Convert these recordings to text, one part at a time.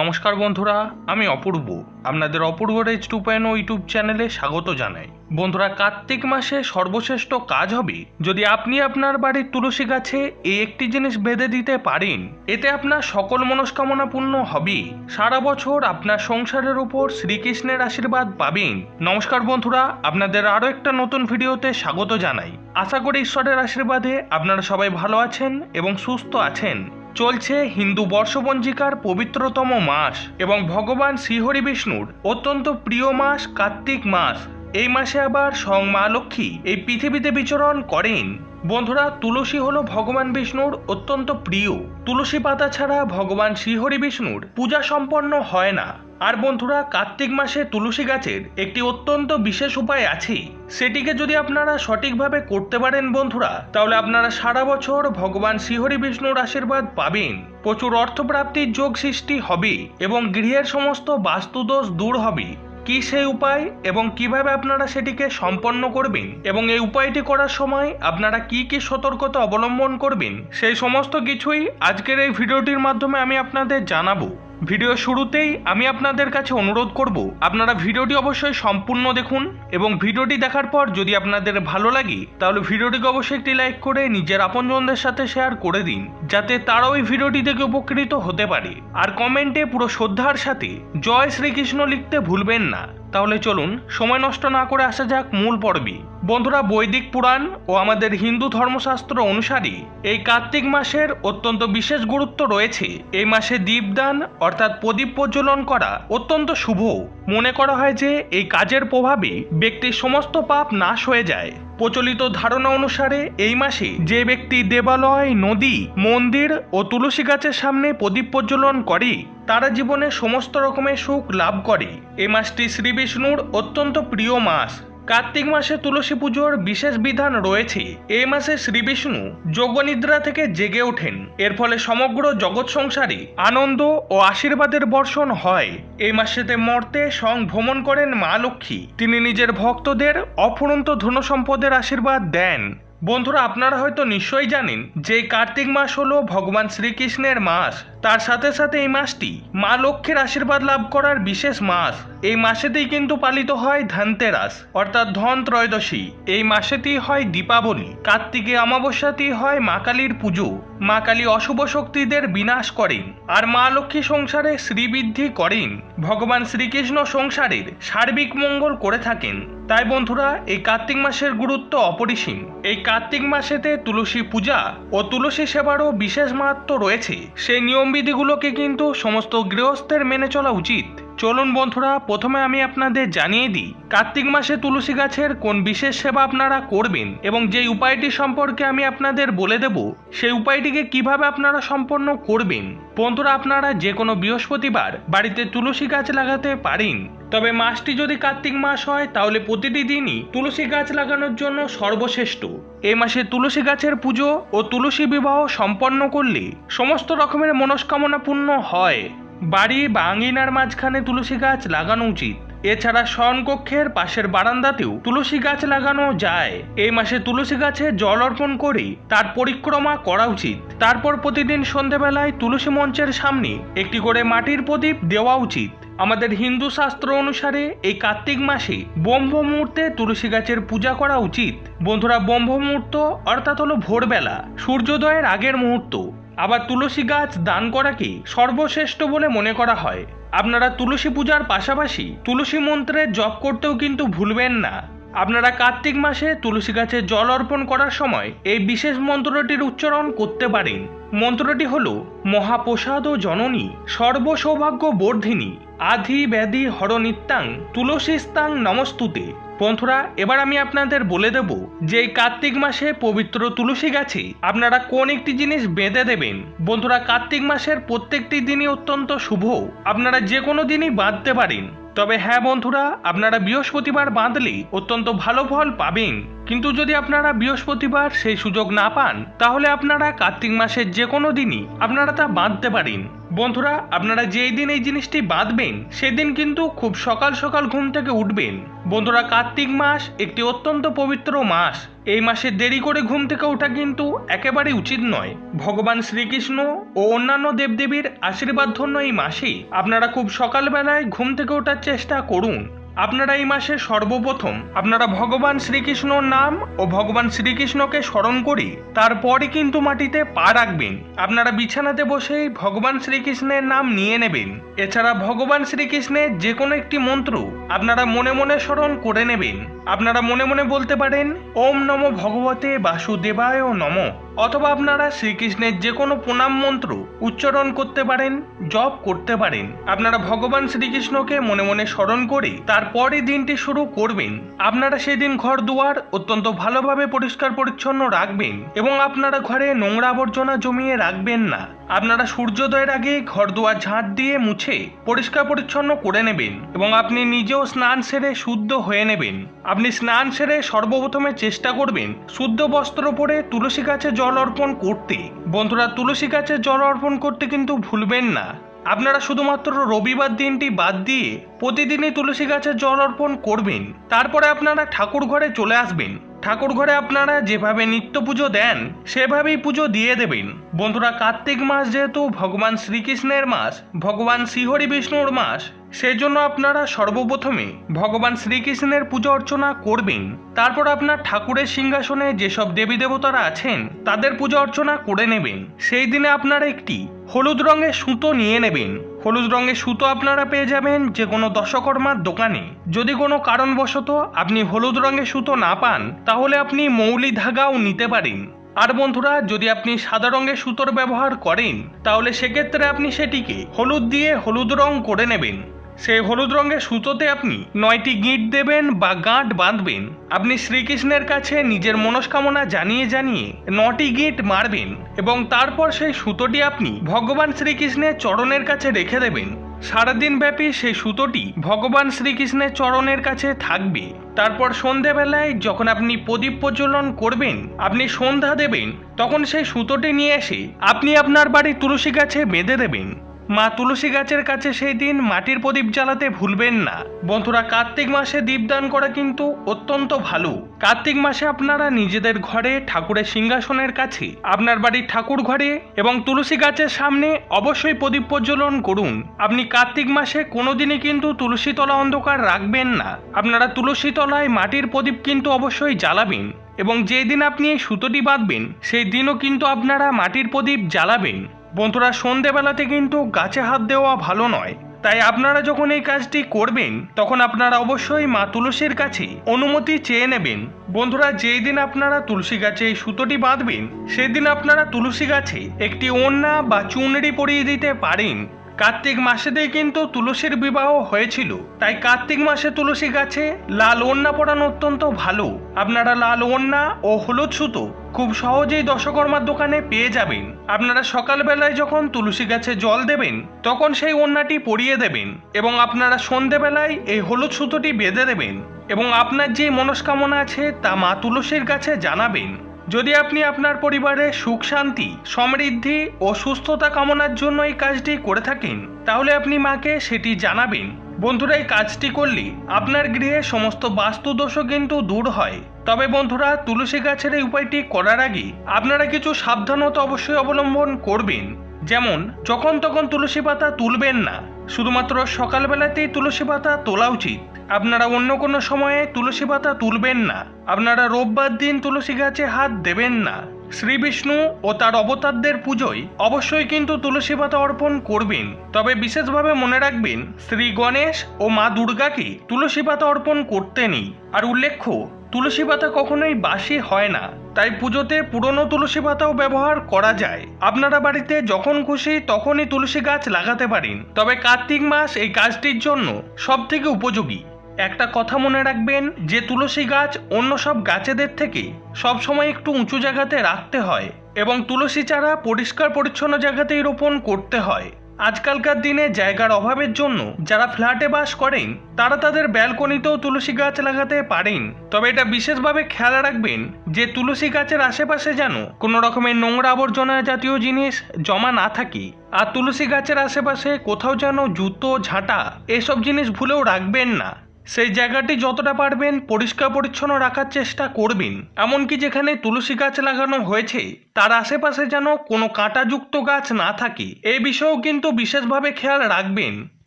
নমস্কার বন্ধুরা, আমি অপূর্ব। আপনাদের Apurba rage to point YouTube চ্যানেলে স্বাগত জানাই। বন্ধুরা, কার্তিক মাসে সর্বশ্রেষ্ঠ কাজ হবে যদি আপনি আপনার বাড়ির তুলসী গাছে এই একটি জিনিস বেঁধে দিতে পারেন, এতে আপনার সকল মনস্কামনা পূর্ণ হবে। সারা বছর আপনার সংসারের উপর শ্রীকৃষ্ণের আশীর্বাদ পাবেন। নমস্কার বন্ধুরা, আপনাদের আরও একটা নতুন ভিডিওতে স্বাগত জানাই। আশা করি ঈশ্বরের আশীর্বাদে আপনারা সবাই ভালো আছেন এবং সুস্থ আছেন। চলছে হিন্দু বর্ষপঞ্জিকার পবিত্রতম মাস এবং ভগবান শ্রীহরি বিষ্ণুর অত্যন্ত প্রিয় মাস কার্তিক মাস। এই মাসে আবার স্বয়ং মা লক্ষ্মী এই পৃথিবীতে বিচরণ করেন। বন্ধুরা, তুলসী হলো ভগবান বিষ্ণুর অত্যন্ত প্রিয়। তুলসী পাতা ছাড়া ভগবান শ্রীহরি বিষ্ণুর পূজা সম্পন্ন হয় না। আর বন্ধুরা, কার্তিক মাসে তুলসী গাছের একটি অত্যন্ত বিশেষ উপায় আছে। সেটিকে যদি আপনারা সঠিকভাবে করতে পারেন বন্ধুরা, তাহলে আপনারা সারা বছর ভগবান শ্রীহরি বিষ্ণুর আশীর্বাদ পাবেন। প্রচুর অর্থপ্রাপ্তির যোগ সৃষ্টি হবে এবং গৃহের সমস্ত বাস্তুদোষ দূর হবে। কি সেই উপায় এবং কীভাবে আপনারা সেটিকে সম্পন্ন করবেন এবং এই উপায়টি করার সময় আপনারা কি কি সতর্কতা অবলম্বন করবেন, সেই সমস্ত কিছুই আজকের এই ভিডিওটির মাধ্যমে আমি আপনাদের জানাব। ভিডিও শুরুতেই আমি আপনাদের কাছে অনুরোধ করব, আপনারা ভিডিওটি অবশ্যই সম্পূর্ণ দেখুন এবং ভিডিওটি দেখার পর যদি আপনাদের ভালো লাগে, তাহলে ভিডিওটিকে অবশ্যই একটি লাইক করে নিজের আপনজনদের সাথে শেয়ার করে দিন, যাতে তারাও এই ভিডিওটি থেকে উপকৃত হতে পারে। আর কমেন্টে পুরো শ্রদ্ধার সাথে জয় শ্রীকৃষ্ণ লিখতে ভুলবেন না। তাহলে চলুন, সময় নষ্ট না করে আসা যাক মূল পর্বে। বন্ধুরা বৈদিক পুরাণ ও আমাদের হিন্দু ধর্মশাস্ত্র অনুসারে, এই কার্তিক মাসের অত্যন্ত বিশেষ গুরুত্ব রয়েছে। এই মাসে দীপদান অর্থাৎ প্রদীপ প্রজ্বলন করা অত্যন্ত শুভ। মনে করা হয় যে, এই কাজের প্রভাবে ব্যক্তির সমস্ত পাপ নাশ হয়ে যায়। প্রচলিত ধারণা অনুসারে, এই মাসে যে ব্যক্তি দেবালয়, নদী, মন্দির ও তুলসী গাছের সামনে প্রদীপ প্রজ্বলন করে, তারা জীবনে সমস্ত রকমের সুখ লাভ করে। এই মাসটি শ্রী বিষ্ণুর অত্যন্ত প্রিয় মাস। কার্তিক মাসে তুলসী পুজোর বিশেষ বিধান রয়েছে। এই মাসে শ্রী বিষ্ণু যোগনিদ্রা থেকে জেগে ওঠেন। এর ফলে সমগ্র জগৎ সংসারে আনন্দ ও আশীর্বাদের বর্ষণ হয়। এই মাসেতে মর্তে সং ভ্রমণ করেন মা লক্ষ্মী। তিনি নিজের ভক্তদের অফুরন্ত ধন সম্পদের আশীর্বাদ দেন। বন্ধুরা, আপনারা হয়তো নিশ্চয়ই জানেন যে কার্তিক মাস হলো ভগবান শ্রীকৃষ্ণের মাস। তার সাথে সাথে এই মাসটি মা লক্ষ্মীর আশীর্বাদ লাভ করার বিশেষ মাস। এই মাসেতেই কিন্তু পালিত হয় ধনতেরাস, অর্থাৎ ধন ত্রয়োদশী। এই মাসেতেই হয় দীপাবলি। কার্তিকে অমাবস্যাতেই হয় মা কালীর পুজো। মা কালী অশুভ শক্তিদের বিনাশ করেন আর মা লক্ষ্মী সংসারে শ্রীবৃদ্ধি করেন। ভগবান শ্রীকৃষ্ণ সংসারের সার্বিক মঙ্গল করে থাকেন। তাই বন্ধুরা, এই কার্তিক মাসের গুরুত্ব অপরিসীম। এই কার্তিক মাসেতে তুলসী পূজা ও তুলসী সেবারও বিশেষ মাহাত্ম রয়েছে। সেই নিয়মবিধিগুলোকে কিন্তু সমস্ত গৃহস্থের মেনে চলা উচিত। চলুন বন্ধুরা, প্রথমে আমি আপনাদের জানিয়ে দিই, কার্তিক মাসে তুলসী গাছের কোন বিশেষ সেবা আপনারা করবেন এবং যে উপায়টি সম্পর্কে আমি আপনাদের বলে দেব, সেই উপায়টিকে কীভাবে আপনারা সম্পন্ন করবেন। বন্ধুরা, আপনারা যে কোনো বৃহস্পতিবার বাড়িতে তুলসী গাছ লাগাতে পারেন, তবে মাসটি যদি কার্তিক মাস হয়, তাহলে প্রতিটি দিনই তুলসী গাছ লাগানোর জন্য সর্বশ্রেষ্ঠ। এই মাসে তুলসী গাছের পুজো ও তুলসী বিবাহ সম্পন্ন করলে সমস্ত রকমের মনস্কামনা পূর্ণ হয়। বাড়ি বা আঙিনার মাঝখানে তুলসী গাছ লাগানো উচিত। এছাড়া শয়নকক্ষের পাশের বারান্দাতেও তুলসী গাছ লাগানো যায়। এই মাসে তুলসী গাছে জল অর্পণ করে তার পরিক্রমা করা উচিত। তারপর প্রতিদিন সন্ধেবেলায় তুলসী মঞ্চের সামনে একটি করে মাটির প্রদীপ দেওয়া উচিত। আমাদের হিন্দু শাস্ত্র অনুসারে এই কার্তিক মাসে ব্রহ্ম মুহূর্তে তুলসী গাছের পূজা করা উচিত। বন্ধুরা ব্রহ্ম মুহূর্ত অর্থাৎ হলো ভোরবেলা। সূর্যোদয়ের আগের মুহূর্ত। আবার তুলসী গাছ দান করাকে সর্বশ্রেষ্ঠ বলে মনে করা হয়? আপনারা তুলসী পূজার পাশাপাশি তুলসী মন্ত্রের জপ করতেও কিন্তু ভুলবেন না। আপনারা কার্তিক মাসে তুলসী গাছে জল অর্পণ করার সময় এই বিশেষ মন্ত্রটির উচ্চারণ করতে পারেন। মন্ত্রটি হল, মহাপ্রসাদ জননী সর্বসৌভাগ্য বর্ধিনী আধি ব্যাধি হরনিত্যাং, তুলসীস্তাং নমস্তুতে। বন্ধুরা, এবার আমি আপনাদের বলে দেব যে এই কার্তিক মাসে পবিত্র তুলসী গাছে আপনারা কোন একটি জিনিস বেঁধে দেবেন। বন্ধুরা, কার্তিক মাসের প্রত্যেকটি দিনই অত্যন্ত শুভ। আপনারা যে কোনো দিনই বাঁধতে পারেন। তবে হ্যাঁ বন্ধুরা, আপনারা বৃহস্পতিবার বাঁধলে অত্যন্ত ভালো ফল পাবেন। কিন্তু যদি আপনারা বৃহস্পতিবার সেই সুযোগ না পান, তাহলে আপনারা কার্তিক মাসের যে কোনো দিনই আপনারা তা বাঁধতে পারেন। বন্ধুরা, আপনারা যেই দিন এই জিনিসটি বাঁধবেন, সেদিন কিন্তু খুব সকাল সকাল ঘুম থেকে উঠবেন। বন্ধুরা, কার্তিক মাস একটি অত্যন্ত পবিত্র মাস। এই মাসে দেরি করে ঘুম থেকে ওঠা কিন্তু একেবারেই উচিত নয়। ভগবান শ্রীকৃষ্ণ ও অন্যান্য দেবদেবীর আশীর্বাদ ধন্য এই মাসেই আপনারা খুব সকালবেলায় ঘুম থেকে ওঠার চেষ্টা করুন। আপনারা এই মাসে সর্বপ্রথম আপনারা ভগবান শ্রীকৃষ্ণর নাম ও ভগবান শ্রীকৃষ্ণকে স্মরণ করি তারপরে কিন্তু মাটিতে পা রাখবেন। আপনারা বিছানাতে বসেই ভগবান শ্রীকৃষ্ণের নাম নিয়ে নেবেন। এছাড়া ভগবান শ্রীকৃষ্ণের যে কোনো একটি মন্ত্র আপনারা মনে মনে স্মরণ করে নেবেন। আপনারা মনে মনে বলতে পারেন, ওম নম ভগবতে বাসুদেবায় নম। অথবা আপনারা শ্রীকৃষ্ণের যে কোনো প্রণাম মন্ত্র উচ্চারণ করতে পারেন, জপ করতে পারেন। আপনারা ভগবান শ্রীকৃষ্ণকে মনে মনে স্মরণ করে তারপরে দিনটি শুরু করবেন। আপনারা সেদিন ঘর দুয়ার অত্যন্ত ভালোভাবে পরিষ্কার পরিচ্ছন্ন রাখবেন এবং আপনারা ঘরে নোংরা আবর্জনা জমিয়ে রাখবেন না। আপনারা সূর্যোদয়ের আগে ঘর দুয়ার ঝাঁট দিয়ে মুছে পরিষ্কার পরিচ্ছন্ন করে নেবেন এবং আপনি নিজেও স্নান সেরে শুদ্ধ হয়ে নেবেন। আপনি স্নান সেরে সর্বপ্রথমে চেষ্টা করবেন শুদ্ধ বস্ত্র পরে তুলসী গাছে জল অর্পণ করতে। বন্ধুরা, তুলসী গাছে জল অর্পণ করতে কিন্তু ভুলবেন না। আপনারা শুধুমাত্র রবিবার দিনটি বাদ দিয়ে প্রতিদিনই তুলসী গাছে জল অর্পণ করবেন। তারপরে আপনারা ঠাকুর ঘরে চলে আসবেন। ঠাকুর ঘরে আপনারা যেভাবে নিত্য পুজো দেন, সেভাবেই পুজো দিয়ে দেবেন। বন্ধুরা, কার্তিক মাস যেহেতু ভগবান শ্রীকৃষ্ণের মাস, ভগবান শ্রীহরি বিষ্ণুর মাস, সেজন্য আপনারা সর্বপ্রথমে ভগবান শ্রীকৃষ্ণের পুজো অর্চনা করবেন। তারপর আপনার ঠাকুরের সিংহাসনে যেসব দেবী দেবতারা আছেন, তাদের পূজা অর্চনা করে নেবেন। সেই দিনে আপনারা একটি হলুদ রঙের সুতো নিয়ে নেবেন। হলুদ রঙের সুতো আপনারা পেয়ে যাবেন যে কোনো দশকর্মার দোকানে। যদি কোনো কারণবশত আপনি হলুদ রঙের সুতো না পান, তাহলে আপনি মৌলি ধাগাও নিতে পারেন। আর বন্ধুরা, যদি আপনি সাদা রঙের সুতোর ব্যবহার করেন, তাহলে সেক্ষেত্রে আপনি সেটিকে হলুদ দিয়ে হলুদ রং করে নেবেন। সেই হলুদ রঙের সুতোতে আপনি নয়টি গিঁট দেবেন বা গাঁট বাঁধবেন। আপনি শ্রীকৃষ্ণের কাছে নিজের মনস্কামনা জানিয়ে জানিয়ে নটি গিঁট মারবেন এবং তারপর সেই সুতোটি আপনি ভগবান শ্রীকৃষ্ণের চরণের কাছে রেখে দেবেন। সারাদিন ব্যাপী সেই সুতোটি ভগবান শ্রীকৃষ্ণের চরণের কাছে থাকবে। তারপর সন্ধেবেলায় যখন আপনি প্রদীপ প্রজ্বলন করবেন, আপনি সন্ধ্যা দেবেন, তখন সেই সুতোটি নিয়ে এসে আপনি আপনার বাড়ির তুলসী গাছে বেঁধে দেবেন। মা তুলসী গাছের কাছে সেই দিন মাটির প্রদীপ জ্বালাতে ভুলবেন না। বন্ধুরা, কার্তিক মাসে দীপদান করা কিন্তু অত্যন্ত ভালো। কার্তিক মাসে আপনারা নিজেদের ঘরে ঠাকুরের সিংহাসনের কাছে, আপনার বাড়ির ঠাকুর ঘরে এবং তুলসী গাছের সামনে অবশ্যই প্রদীপ প্রজ্বলন করুন। আপনি কার্তিক মাসে কোনোদিনই কিন্তু তুলসী তলা অন্ধকার রাখবেন না। আপনারা তুলসী তলায় মাটির প্রদীপ কিন্তু অবশ্যই জ্বালাবেন এবং যেই দিন আপনি এই সুতোটি বাঁধবেন, সেই দিনও কিন্তু আপনারা মাটির প্রদীপ জ্বালাবেন। বন্ধুরা, সন্ধেবেলাতে কিন্তু গাছে হাত দেওয়া ভালো নয়। তাই আপনারা যখন এই কাজটি করবেন, তখন আপনারা অবশ্যই মা তুলসীর কাছে অনুমতি চেয়ে নেবেন। বন্ধুরা, যেই দিন আপনারা তুলসী গাছে সুতোটি বাঁধবেন, সেদিন আপনারা তুলসী গাছে একটি ওন্না বা চুনরি পরিয়ে দিতে পারেন। কার্তিক মাসেতেই কিন্তু তুলসীর বিবাহ হয়েছিল। তাই কার্তিক মাসে তুলসী গাছে লাল ওড়না পরানো অত্যন্ত ভালো। আপনারা লাল ওড়না ও হলুদ সুতো খুব সহজেই দশকর্মার দোকানে পেয়ে যাবেন। আপনারা সকালবেলায় যখন তুলসী গাছে জল দেবেন, তখন সেই ওড়নাটি পরিয়ে দেবেন এবং আপনারা সন্ধেবেলায় এই হলুদ সুতোটি বেঁধে দেবেন এবং আপনার যে মনস্কামনা আছে তা মা তুলসীর কাছে জানাবেন। যদি আপনি আপনার পরিবারে সুখ, শান্তি, সমৃদ্ধি ও সুস্থতা কামনার জন্য এই কাজটি করে থাকেন, তাহলে আপনি মাকে সেটি জানাবেন। বন্ধুরা, এই কাজটি করলে আপনার গৃহে সমস্ত বাস্তু দোষও কিন্তু দূর হয়। তবে বন্ধুরা, তুলসী গাছের এই উপায়টি করার আগে আপনারা কিছু সাবধানতা অবশ্যই অবলম্বন করবেন। যেমন, যখন তখন তুলসী পাতা তুলবেন না, শুধুমাত্র সকালবেলাতেই তুলসী পাতা তোলা উচিত। আপনারা অন্য কোনো সময়ে তুলসী পাতা তুলবেন না। আপনারা রোববার দিন তুলসী গাছে হাত দেবেন না। শ্রী বিষ্ণু ও তার অবতারদের পুজোয় অবশ্যই কিন্তু তুলসী পাতা অর্পণ করবেন। তবে বিশেষভাবে মনে রাখবেন, শ্রী গণেশ ও মা দুর্গাকে তুলসী পাতা অর্পণ করতে নেই। আর উল্লেখ্য, তুলসী পাতা কখনোই বাসি হয় না। তাই পুজোতে পুরনো তুলসী পাতাও ব্যবহার করা যায়। আপনারা বাড়িতে যখন খুশি তখনই তুলসী গাছ লাগাতে পারেন। তবে কার্তিক মাস এই কাজটির জন্য সব থেকে উপযোগী। একটা কথা মনে রাখবেন, যে তুলসী গাছ অন্য সব গাছেদের থেকে সবসময় একটু উঁচু জায়গাতে রাখতে হয় এবং তুলসী চারা পরিষ্কার পরিচ্ছন্ন জায়গাতেই রোপণ করতে হয়। আজকালকার দিনে জায়গার অভাবের জন্য যারা ফ্ল্যাটে বাস করেন, তারা তাদের ব্যালকনিতেও তুলসী গাছ লাগাতে পারেন। তবে এটা বিশেষভাবে খেয়াল রাখবেন, যে তুলসী গাছের আশেপাশে যেন কোনো রকমের নোংরা আবর্জনা জাতীয় জিনিস জমা না থাকে। আর তুলসী গাছের আশেপাশে কোথাও যেন জুতো, ঝাঁটা, এসব জিনিস ভুলেও রাখবেন না। সেই জায়গাটি যতটা পারবেন পরিষ্কার পরিচ্ছন্ন রাখার চেষ্টা করবেন। এমনকি যেখানে তুলসী গাছ লাগানো হয়েছে, তার আশেপাশে যেন কোনো কাঁটাযুক্ত গাছ না থাকে। এই বিষয়েও কিন্তু বিশেষভাবে খেয়াল রাখবেন।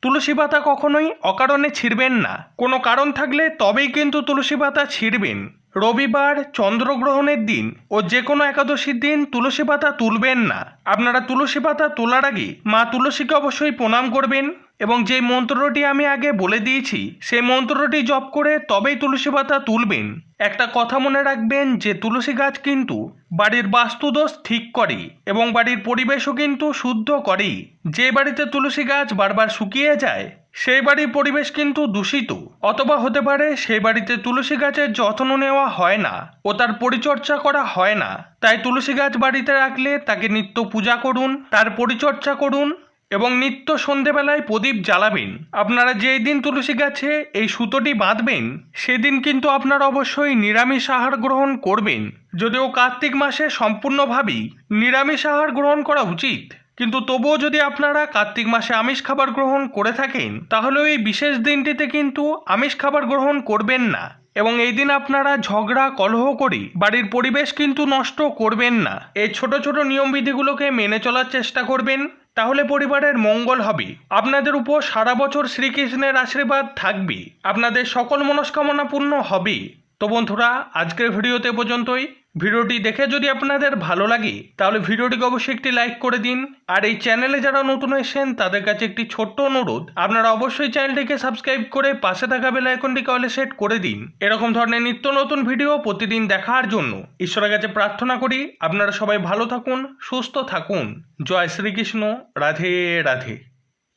তুলসী পাতা কখনোই অকারণে ছিঁড়বেন না। কোনো কারণ থাকলে তবেই কিন্তু তুলসী পাতা ছিঁড়বেন। রবিবার, চন্দ্রগ্রহণের দিন ও যে কোনো একাদশীর দিন তুলসী পাতা তুলবেন না। আপনারা তুলসী পাতা তোলার আগে মা তুলসীকে অবশ্যই প্রণাম করবেন। এবং যে মন্ত্রটি আমি আগে বলে দিয়েছি, সেই মন্ত্রটি জপ করে তবেই তুলসী পাতা তুলবেন। একটা কথা মনে রাখবেন যে, তুলসী গাছ কিন্তু বাড়ির বাস্তুদোষ ঠিক করে এবং বাড়ির পরিবেশও কিন্তু শুদ্ধ করে যে বাড়িতে তুলসী গাছ বারবার শুকিয়ে যায়, সেই বাড়ির পরিবেশ কিন্তু দূষিত। অথবা হতে পারে সেই বাড়িতে তুলসী গাছের যত্ন নেওয়া হয় না ও তার পরিচর্যা করা হয় না। তাই তুলসী গাছ বাড়িতে রাখলে তাকে নিত্য পূজা করুন, তার পরিচর্যা করুন এবং নিত্য সন্ধেবেলায় প্রদীপ জ্বালাবেন। আপনারা যেই দিন তুলসী গাছে এই সুতোটি বাঁধবেন, সেদিন কিন্তু আপনারা অবশ্যই নিরামিষ আহার গ্রহণ করবেন। যদিও কার্তিক মাসে সম্পূর্ণভাবেই নিরামিষ আহার গ্রহণ করা উচিত। কিন্তু তবুও যদি আপনারা কার্তিক মাসে আমিষ খাবার গ্রহণ করে থাকেন, তাহলে এই বিশেষ দিনটিতে কিন্তু আমিষ খাবার গ্রহণ করবেন না। এবং এই দিন আপনারা ঝগড়া, কলহ করে বাড়ির পরিবেশ কিন্তু নষ্ট করবেন না। এই ছোট ছোট নিয়মবিধিগুলোকে মেনে চলার চেষ্টা করবেন। তাহলে পরিবারের মঙ্গল হবে। আপনাদের উপর সারা বছর শ্রীকৃষ্ণের আশীর্বাদ থাকবে। আপনাদের সকল মনস্কামনা পূর্ণ হবে। তো বন্ধুরা, আজকের ভিডিওতে পর্যন্তই। ভিডিওটি দেখে যদি আপনাদের ভালো লাগে, তাহলে ভিডিওটিকে অবশ্যই একটি লাইক করে দিন। আর এই চ্যানেলে যারা নতুন এসেছেন, তাদের কাছে একটি ছোট্ট অনুরোধ। আপনারা অবশ্যই চ্যানেলটিকে সাবস্ক্রাইব করে পাশে থাকা বেল আইকনটিকে অলে সেট করে দিন। এরকম ধরনের নিত্য নতুন ভিডিও প্রতিদিন দেখার জন্য ঈশ্বরের কাছে প্রার্থনা করি, আপনারা সবাই ভালো থাকুন, সুস্থ থাকুন। জয় শ্রীকৃষ্ণ। রাধে রাধে।